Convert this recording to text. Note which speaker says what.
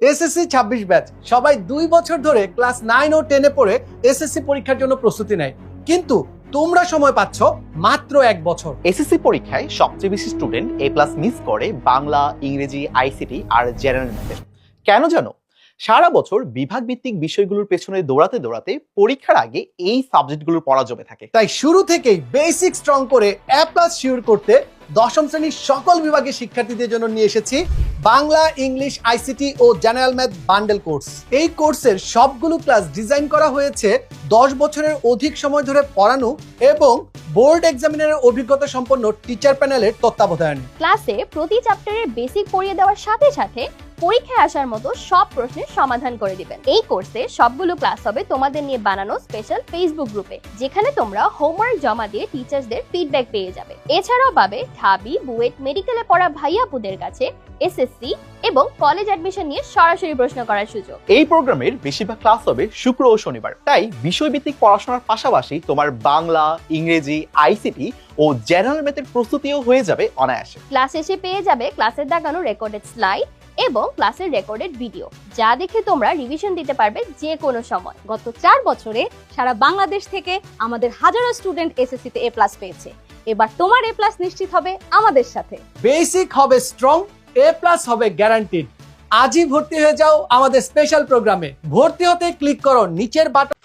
Speaker 1: SSC ছাব্বিশ batch সবাই দুই বছর ধরে ক্লাস নাইন ও টেনে পড়ে এসএসসি পরীক্ষার জন্য প্রস্তুতি নেয়। কিন্তু তোমরা সময় পাচ্ছ মাত্র এক বছর।
Speaker 2: এসএসসি পরীক্ষায় সবচেয়ে বেশি স্টুডেন্ট এ প্লাস মিস করে বাংলা ইংরেজি আইসিটি আর জেনারেল ম্যাথে কেন জানো? সারা বছর বিভাগ ভিত্তিক বিষয়গুলোর পেছনে দৌড়াতে দৌড়াতে পরীক্ষার আগে এই সাবজেক্টগুলোর পড়া জমে থাকে।
Speaker 1: তাই শুরু থেকেই বেসিক স্ট্রং করে এ প্লাস শিওর করতে দশম শ্রেণির সকল বিভাগের শিক্ষার্থীদের জন্য নিয়ে এসেছি বাংলা, ইংলিশ, আইসিটি ও জেনারেল ম্যাথ বান্ডেল কোর্স। এই কোর্সের সবগুলো ক্লাস ডিজাইন করা হয়েছে দশ বছরের অধিক সময় ধরে পড়ানো এবং বোর্ড এক্সামিনারের অভিজ্ঞতা সম্পন্ন টিচার প্যানেলের তত্ত্বাবধায়ন
Speaker 3: ক্লাসে প্রতি চ্যাপ্টারের বেসিক পড়িয়ে দেওয়ার সাথে সাথে পরীক্ষায় আসার মতো সব প্রশ্নের সমাধান করে দিবেন। এই কোর্সে সবগুলো ক্লাস হবে তোমাদের নিয়ে বানানো স্পেশাল ফেসবুক গ্রুপে যেখানে তোমরা হোমওয়ার্ক জমা দিয়ে টিচার্সদের ফিডব্যাক পেয়ে যাবে। এছাড়াও পাবে ঢাবি বুয়েট মেডিকেলে পড়া ভাইয়াপুদের কাছে এসএসসি এবং কলেজ অ্যাডমিশন নিয়ে সরাসরি প্রশ্ন করার সুযোগ।
Speaker 2: এই প্রোগ্রামের বেশিরভাগ ক্লাস হবে শুক্র ও শনিবার। তাই বিষয়ভিত্তিক পড়াশোনার পাশাপাশি তোমার বাংলা ইংরেজি আইসিটি ও জেনারেল ম্যাথের প্রস্তুতিও হয়ে যাবে অনায়াসে।
Speaker 3: ক্লাস শেষে পেয়ে যাবে ক্লাসের দেখানো রেকর্ডেড স্লাইড এবং ক্লাসের রেকর্ডেড ভিডিও, যা দেখে তোমরা রিভিশন দিতে পারবে যে কোনো সময়।
Speaker 4: গত চার বছরে সারা বাংলাদেশ থেকে আমাদের হাজারো স্টুডেন্ট এসএসসিতে এ প্লাস পেয়েছে। এবার তোমার এ প্লাস নিশ্চিত হবে আমাদের সাথে।
Speaker 1: বেসিক হবে স্ট্রং এ প্লাস হবে গ্যারান্টিড আজই ভর্তি হয়ে যাও আমাদের স্পেশাল প্রোগ্রামে ভর্তি হতে ক্লিক করো নিচের বাটন